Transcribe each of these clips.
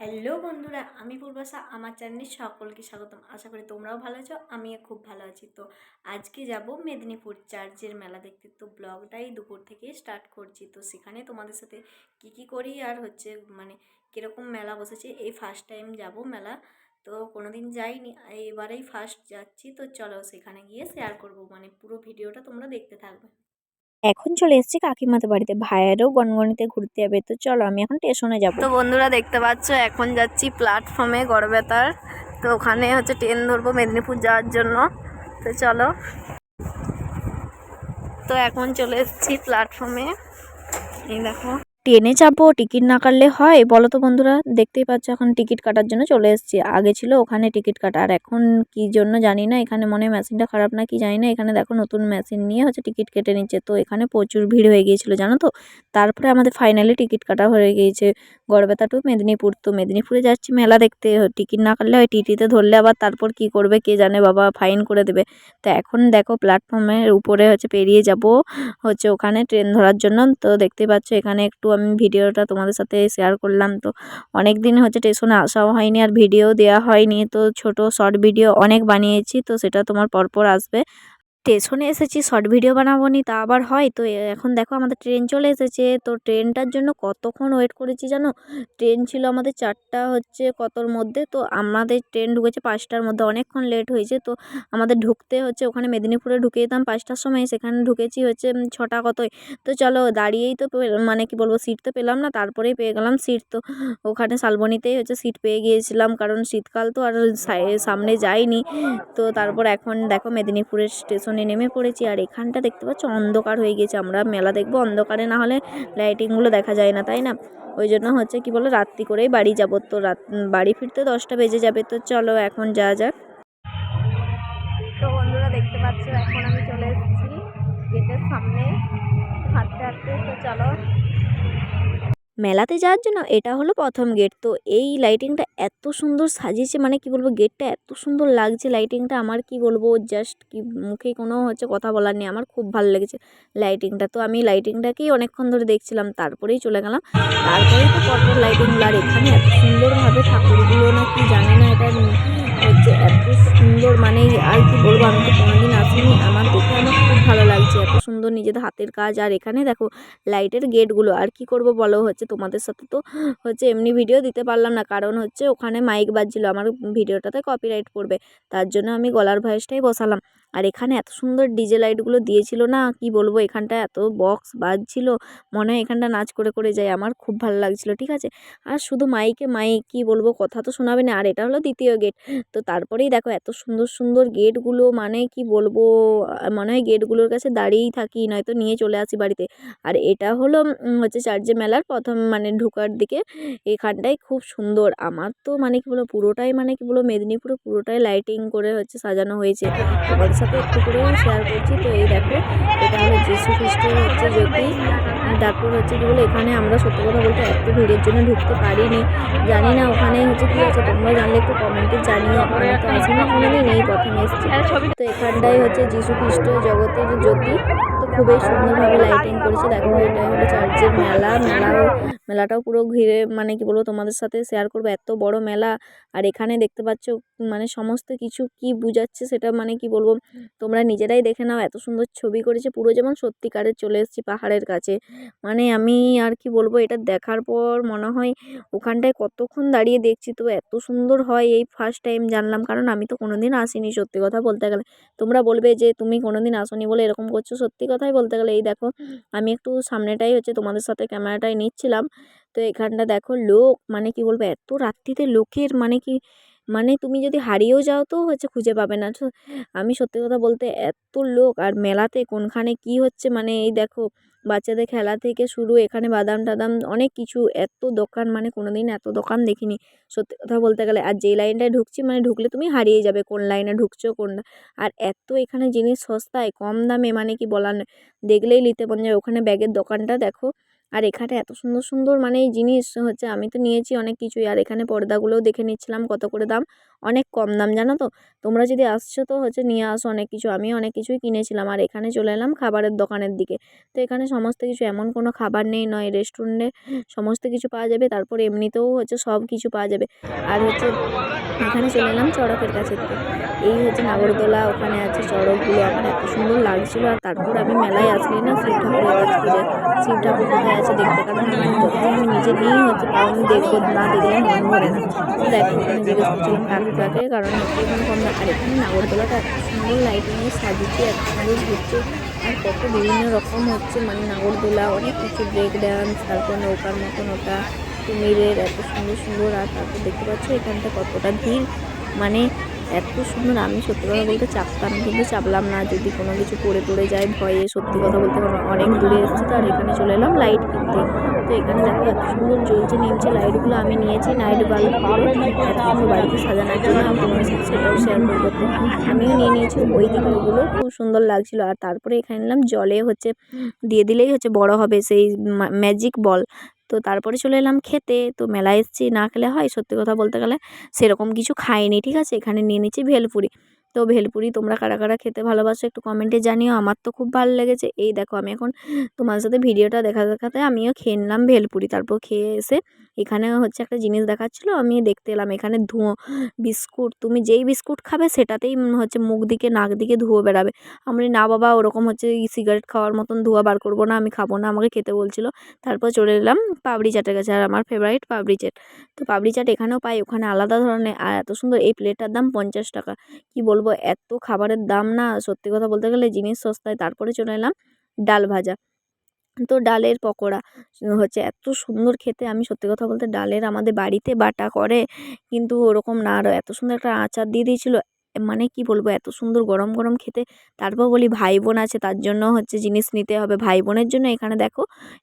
Hello বন্ধুরা, আমি পূর্বাশা, আমার চ্যানেলে সকলকে স্বাগতম। আশা করি তোমরাও ভালো আছো, আমিও খুব ভালো আছি। তো আজকে যাব মেদিনীপুর চার্চের মেলা দেখতে। তো ব্লগটাই দুপুর থেকে স্টার্ট করছি। তো সেখানে তোমাদের সাথে কি কি করি আর হচ্ছে মানে কীরকম মেলা বসেছে, এই ফার্স্ট টাইম যাব মেলা। তো কোনো দিন যাইনি, এবারেই ফার্স্ট যাচ্ছি। তো চলো সেখানে গিয়ে শেয়ার করব মানে পুরো ভিডিওটা তোমরা দেখতে থাকবে। এখন চলে এসেছি কাকিমাদের বাড়িতে। ভাইয়েরও গনগনিতে ঘুরতে যাবে তো চলো, আমি এখন স্টেশনে যাব। তো বন্ধুরা, দেখতে পাচ্ছ, এখন যাচ্ছি প্ল্যাটফর্মে গড়বেতার। তো ওখানে হচ্ছে ট্রেন ধরবো মেদিনীপুর যাওয়ার জন্য। তো চলো। তো এখন চলে এসেছি প্ল্যাটফর্মে এই দেখো। ট্রেনে চাপবো, টিকিট না কাটলে হয়? বলো তো বন্ধুরা, দেখতেই পাচ্ছ এখন টিকিট কাটার জন্য চলে এসেছি। আগে ছিল ওখানে টিকিট কাটা। আর এখন কি জন্য জানি না, এখানে মনে মেশিনটা খারাপ না, কি জানি না। এখানে দেখো নতুন মেশিন নিয়ে হচ্ছে টিকিট কেটে নিচ্ছে। তো এখানে প্রচুর ভিড় হয়ে গিয়েছিল, জানো তো? তারপরে আমাদের ফাইনালি টিকিট কাটা হয়ে গিয়েছে। গড়বেতা টু মেদিনীপুর। তো মেদিনীপুরে যাচ্ছি মেলা দেখতে। টিকিট না কাটলে হয় টিটিতে ধরলে আবার তারপর কি করবে, কে জানে? বাবা ফাইন করে দেবে। তো এখন দেখো প্ল্যাটফর্মের উপরে হচ্ছে পেরিয়ে যাব হচ্ছে ওখানে ট্রেন ধরার জন্য। তো দেখতে পাচ্ছ এখানে একটু আমি ভিডিওটা তোমাদের সাথে শেয়ার করলাম। তো অনেক দিন হচ্ছে টেশনে আসাও হয়নি আর ভিডিও দেওয়া হয়নি। তো ছোট শর্ট ভিডিও অনেক বানিয়েছি, তো সেটা তোমার পরপর আসবে। স্টেশনে এসেছি শর্ট ভিডিও বানাবো নি, তা আবার হয়। তো এখন দেখো আমাদের ট্রেন চলে এসেছে। তো ট্রেনটার জন্য কতক্ষণ ওয়েট করেছি জানো? ট্রেন ছিল আমাদের চারটা হচ্ছে কতর মধ্যে। তো আমাদের ট্রেন ঢুকেছে পাঁচটার মধ্যে। অনেকক্ষণ লেট হয়েছে। তো আমাদের ঢুকতে হচ্ছে ওখানে মেদিনীপুরে ঢুকে যেতাম পাঁচটার সময়। সেখানে ঢুকেছি হচ্ছে ছটা কতই। তো চলো দাঁড়িয়েই তো মানে কি বলব সিট তো পেলাম না। তারপরেই পেয়ে গেলাম সিট তো ওখানে শালবনিতেই হচ্ছে সিট পেয়ে গিয়েছিলাম। কারণ শীতকাল তো আর সামনে যাইনি। তো তারপর এখন দেখো মেদিনীপুরের স্টেশনে নেমে পড়েছি আর এখানটা দেখতে পাচ্ছ, অন্ধকার হয়ে গেছে। আমরা মেলা দেখব, অন্ধকারে না হলে লাইটিংগুলো দেখা যায় না, তাই না? ওই জন্য হচ্ছে কি বলো, রাত্রি করেই বাড়ি যাব। তো রাত, বাড়ি ফিরতে দশটা বেজে যাবে, তো চলো এখন যা যাক। তো বন্ধুরা দেখতে পাচ্ছ, এখন আমি চলে এসেছি গেটের সামনে, হাঁটতে হাঁটতে, তো চলো মেলাতে যাওয়ার জন্য এটা হলো প্রথম গেট তো এই লাইটিংটা এত সুন্দর সাজিয়েছে মানে কি বলব গেটটা এত সুন্দর লাগছে লাইটিংটা আমার কি বলব জাস্ট কি মুখে কোনো হচ্ছে কথা বলার নেই। আমার খুব ভালো লেগেছে লাইটিংটা তো আমি লাইটিংটাকেই অনেকক্ষণ ধরে দেখছিলাম, তারপরেই চলে গেলাম। তারপরেই তো পরপর লাইটিংগুলো আর এখানে এত সুন্দরভাবে ঠাকুরগুলো না কি জানি না এটা হচ্ছে এত সুন্দর মানে আর কি বলব, আমি তো কোনোদিন আসিনি। আমার দেখে আমার খুব ভালো লাগছে এত সুন্দর নিজেদের হাতের কাজ। আর এখানে দেখো, লাইটের গেটগুলো। আর কি করব বলো, হচ্ছে তোমাদের সাথে তো হচ্ছে এমনি ভিডিও দিতে পারলাম না। কারণ হচ্ছে ওখানে মাইক বাজছিল, আমার ভিডিওটাতে কপিরাইট পড়বে। তার জন্য আমি গলার ভয়েসটাই বসালাম। আর এখানে এত সুন্দর ডিজে লাইটগুলো দিয়েছিল না? কি বলব? এখানটা এত বক্স বাজছিল। মনে হয় এখানটা নাচ করে করে যায়। আমার খুব ভালো লাগছিল, ঠিক আছে? আর শুধু মাইকে মাইক, কি বলব? কথা তো শোনাবে না। আর এটা হলো দ্বিতীয় গেট তো তারপরেই দেখো এত সুন্দর সুন্দর গেটগুলো মানে কি বলব? মনে হয় গেটগুলোর কাছে দাঁড়িয়েই থাকি, নয়তো নিয়ে চলে আসি বাড়িতে। আর এটা হলো হচ্ছে চার্জে মেলার প্রথম মানে ঢোকার দিকে। এখানটাই খুব সুন্দর। আমার তো মানে কি বলব? পুরোটাই মানে কি বলব? মেদিনীপুরে পুরোটাই লাইটিং করে হচ্ছে সাজানো হয়েছে। সাথে একটু করে শেয়ার করছি। তো এই দেখো, এটা হলো যিশু খ্রিস্টের হচ্ছে জ্যোতি। তারপর হচ্ছে কি বলে, এখানে আমরা সত্যি কথা বলতে এত ভিড়ের জন্য ঢুকতে পারিনি। জানি না ওখানে হচ্ছে কী আছে তোমরা জানলে একটু কমেন্টে জানিও ওখানে তো আসি না ওখানে নেই, প্রথমে এসেছি। তো এখানটাই হচ্ছে যিশু খ্রিস্ট জগতের জ্যোতি। খুবই সুন্দরভাবে লাইটিং করেছে। দেখো এটাই হলো চার্চের মেলা। মেলাও, মেলাটাও পুরো ঘিরে মানে কি বলব তোমাদের সাথে শেয়ার করব। এত বড় মেলা। আর এখানে দেখতে পাচ্ছ মানে সমস্ত কিছু কি বুঝাচ্ছে সেটা মানে কি বলব? তোমরা নিজেরাই দেখে নাও। এত সুন্দর ছবি করেছে। পুরো যেমন সত্যিকারের চলে এসেছি পাহাড়ের কাছে। মানে আমি আর কি বলব এটা দেখার পর মনে হয় ওখানটায় কতক্ষণ দাঁড়িয়ে দেখছি তো এত সুন্দর হয় এই ফার্স্ট টাইম জানলাম। কারণ আমি তো কোনোদিন আসিনি সত্যি কথা বলতে গেলে। তোমরা বলবে যে তুমি কোনোদিন আসোনি বলে এরকম করছ। সত্যি কথাই বলতে গেলে, এই দেখো, আমি একটু সামনেটাই হচ্ছে তোমাদের সাথে ক্যামেরাটাই নিচ্ছিলাম। তো এখানটা দেখো লোক মানে কি বলব, এত রাত্রিতে লোকের মানে কি মানে তুমি যদি হারিয়েও যাও তো হচ্ছে খুঁজে পাবে না। আমি সত্যি কথা বলতে এত লোক, আর মেলাতে কোনখানে কি হচ্ছে মানে এই দেখো বাচ্চাদের খেলা থেকে শুরু এখানে বাদাম টাদাম অনেক কিছু। এত দোকান মানে কোনো দিন এত দোকান দেখিনি। সত্যি কথা বলতে গেলে, আর যেই লাইনটায় ঢুকছি মানে ঢুকলে তুমি হারিয়ে যাবে কোন লাইনে ঢুকছো, কোন আর এত এখানে জিনিস সস্তায়, কম দামে মানে কি বলার দেখলেই নিতে মন যায়। ওখানে ব্যাগের দোকানটা দেখো আর এখানে এত সুন্দর সুন্দর মানে এই জিনিস হচ্ছে আমি তো নিয়েছি অনেক কিছুই। আর এখানে পর্দাগুলোও দেখে নিচ্ছিলাম কত করে দাম, অনেক কম দাম, জানো তো? তোমরা যদি আসছো তো হচ্ছে নিয়ে আসো অনেক কিছু। আমি অনেক কিছুই কিনেছিলাম। আর এখানে চলে এলাম খাবারের দোকানের দিকে। তো এখানে সমস্ত কিছু, এমন কোনো খাবার নেই, নয় রেস্টুরেন্টে সমস্ত কিছু পাওয়া যাবে। তারপর এমনিতেও হচ্ছে সব কিছু পাওয়া যাবে। আর হচ্ছে এখানে চলে এলাম চড়কের কাছে। এই হচ্ছে নাগরদোলা, ওখানে আছে চড়কগুলো। আমার এত সুন্দর লাগছিল আর তারপর আমি মেলায় আসলি না শিব ঠাকুরের কাছে পুজো শিব ঠাকুর কোথায় আছে দেখতে কারণ আমি নিজে নিয়েই হচ্ছে আমি দেখব, না দেখলে মন ভরে না। দেখো, এখানে জিজ্ঞেস করছিলাম কাকুটাকে কারণ এখানে কম আর এখানে নাগরদোলাটা এত সুন্দর লাইটিংয়ে সাজিয়েছে, এত সুন্দর ঘুরছে। আর কত বিভিন্ন রকম হচ্ছে মানে নাগরদোলা, অনেক কিছু ব্রেক ডান্স তারপর নৌকার মতন ওটা। কুমিরের এত সুন্দর সুন্দর, আর তারপর দেখতে পাচ্ছ এখানটা কতটা ভিড়। মানে এত সুন্দর, আমি সত্যি কথা বলতে চাপতাম, কিন্তু চাপলাম না। যদি কোনো কিছু পড়ে পড়ে যায়, ভয়ে সত্যি কথা বলতে অনেক দূরে এসেছি তো, আর এখানে চলে এলাম লাইট কিনতে। তো এখানে দেখো এত সুন্দর জ্বলছে নিমছে লাইটগুলো আমি নিয়েছি নাইট বাল্বগুলো এত সুন্দর বাড়িতে সাজানোর জন্য আমি তোমার সাথে সেটাও শেয়ার করব। আমিও নিয়ে নিয়েছি, ওই দিকগুলো খুব সুন্দর লাগছিল। আর তারপরে এখানে নিলাম জলে হচ্ছে, দিয়ে দিলেই হচ্ছে বড় হবে সেই ম্যাজিক বল তো তারপরে চলে এলাম খেতে। তো মেলায় এসেছি, না খেলে হয় সত্যি কথা বলতে গেলে সেরকম কিছু খাইনি, ঠিক আছে? এখানে নিয়ে নিচ্ছি ভেলপুরি। তো ভেলপুরি, তোমরা কারা কারা খেতে ভালোবাসো একটু কমেন্টে জানিও। আমার তো খুব ভালো লেগেছে। এই দেখো, আমি এখন তোমার সাথে ভিডিওটা দেখা দেখাতে আমিও খেয়ে নিলাম ভেলপুরি। তারপর খেয়ে এসে এখানে হচ্ছে একটা জিনিস দেখাচ্ছিলো, আমি দেখতে এলাম এখানে ধুঁয়ো বিস্কুট। তুমি যেই বিস্কুট খাবে সেটাতেই হচ্ছে মুখ দিকে, নাক দিকে ধুঁয়ো বেরাবে আমি না বাবা, ওরকম হচ্ছে সিগারেট খাওয়ার মতন ধোঁয়া বার করব না, আমি খাব না। আমাকে খেতে বলছিলো। তারপর চলে এলাম পাপড়ি চাটের কাছে, আর আমার ফেভারিট পাপড়ি চাট। তো পাপড়ি চাট এখানেও পাই, ওখানে আলাদা ধরনের, আর এত সুন্দর এই প্লেটটার দাম পঞ্চাশ টাকা। কি বলব এত খাবারের দাম না, সত্যি কথা বলতে গেলে জিনিস সস্তায়, তারপরে চলে এলাম ডাল ভাজা। তো ডালের পকোড়া, হচ্ছে এত সুন্দর খেতে, আমি সত্যি কথা বলতে ডালের আমাদের বাড়িতে বাটা করে, কিন্তু ওরকম না আরও এত সুন্দর একটা আচার দিয়ে দিয়েছিলো মানে কি বলব? এত সুন্দর গরম গরম খেতে। তারপর বলি ভাই বোন আছে, তার জন্য হচ্ছে জিনিস নিতে হবে ভাই বোনের জন্য। এখানে দেখো,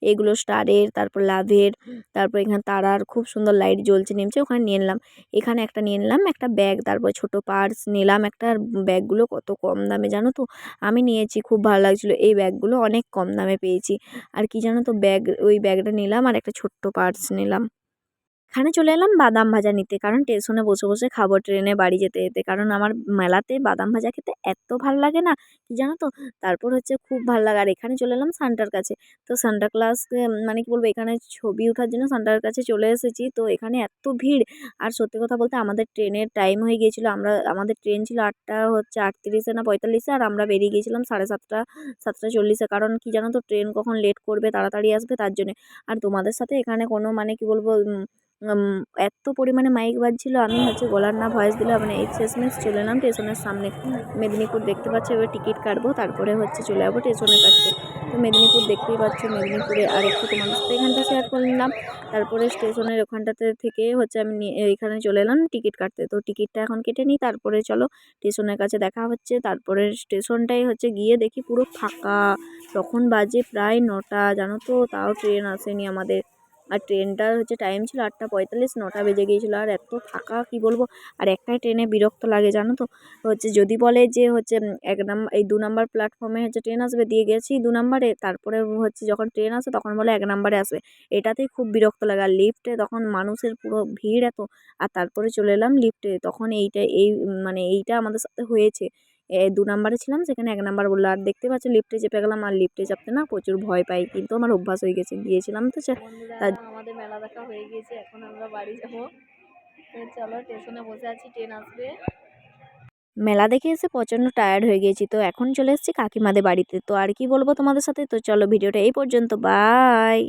এগুলো স্টারের, তারপর লাভের, তারপর এখানে তারার খুব সুন্দর লাইট জ্বলছে, নেমছে, ওখানে নিয়ে নিলাম এখানে একটা নিয়ে নিলাম একটা ব্যাগ, তারপর ছোটো পার্স নিলাম একটা। ব্যাগগুলো কত কম দামে জানো তো? আমি নিয়েছি, খুব ভালো লাগছিল। এই ব্যাগগুলো অনেক কম দামে পেয়েছি। আর কি জানো তো? ব্যাগ, ওই ব্যাগটা নিলাম আর একটা ছোট্ট পার্স নিলাম। এখানে চলে এলাম বাদাম ভাজা নিতে। কারণ স্টেশনে বসে বসে খাব ট্রেনে বাড়ি যেতে যেতে। কারণ আমার মেলাতে বাদাম ভাজা খেতে এত ভালো লাগে না, কি জানো তো? তারপর হচ্ছে খুব ভালো লাগে। আর এখানে চলে এলাম সান্টার কাছে। তো সান্টা ক্লাস মানে কি বলব, এখানে ছবি ওঠার জন্য সান্টার কাছে চলে এসেছি। তো এখানে এত ভিড়। আর সত্যি কথা বলতে আমাদের ট্রেনের টাইম হয়ে গিয়েছিল। আমরা, আমাদের ট্রেন ছিল আটটা হচ্ছে আটত্রিশে না পঁয়তাল্লিশে। আর আমরা বেরিয়ে গিয়েছিলাম সাড়ে সাতটা সাতটা চল্লিশে। কারণ কি জানো তো? ট্রেন কখন লেট করবে, তাড়াতাড়ি আসবে তার জন্যে। আর তোমাদের সাথে এখানে কোনো মানে কি বলব এত পরিমাণে মাইক বাজছিল, আমি হচ্ছে গলার না ভয়েস দিলে মানে শেষমেশ চলে এলাম, স্টেশনের সামনে মেদিনীপুর দেখতে পাচ্ছি, এবার টিকিট কাটবো, তারপরে হচ্ছে চলে যাব স্টেশনের কাছে। তো মেদিনীপুর দেখতেই পাচ্ছ, মেদিনীপুরে আর একটু তোমাদের সাথে এখানটা শেয়ার করে নিলাম। তারপরে স্টেশনের ওখানটাতে থেকে হচ্ছে আমি এখানে চলে এলাম টিকিট কাটতে। তো টিকিটটা এখন কেটে নিই, তারপরে চলো স্টেশনের কাছে দেখা হচ্ছে। তারপরে স্টেশনটাই হচ্ছে গিয়ে দেখি পুরো ফাঁকা। তখন বাজে প্রায় নটা, জানো তো? তাও ট্রেন আসেনি আমাদের। আর ট্রেনটার হচ্ছে টাইম ছিল আটটা পঁয়তাল্লিশ, নটা বেজে গিয়েছিল। আর এত ফাঁকা, কী বলব? আর একটাই ট্রেনে বিরক্ত লাগে, জানো তো? হচ্ছে যদি বলে যে হচ্ছে এক নাম্বার এই দু নাম্বার প্ল্যাটফর্মে হচ্ছে ট্রেন আসবে, দিয়ে গেছি দু নাম্বারে। তারপরে হচ্ছে যখন ট্রেন আসে, তখন বলে এক নাম্বারে আসবে। এটাতেই খুব বিরক্ত লাগে। আর লিফটে তখন মানুষের পুরো ভিড় এত। আর তারপরে চলে এলাম লিফটে তখন এইটা এই মানে এইটা আমাদের সাথে হয়েছে। দু নাম্বারে ছিলাম সেখানে এক নাম্বার বলল আর দেখতে পাচ্ছ লিফটে চেপে গেলাম আর লিফটে চাপতে না প্রচুর ভয় পাই। কিন্তু আমার অভ্যাস হয়ে গেছে গিয়েছিলাম তো আমাদের মেলা দেখা হয়ে গিয়েছে এখন আমরা বাড়ি যাব। চলো স্টেশনে বসে আছি ট্রেন আসবে। মেলা দেখে এসে প্রচণ্ড টায়ার্ড হয়ে গিয়েছি তো এখন চলে এসেছি কাকিমাদের বাড়িতে। তো আর কি বলব তোমাদের সাথে? তো চলো ভিডিওটা এই পর্যন্ত বাই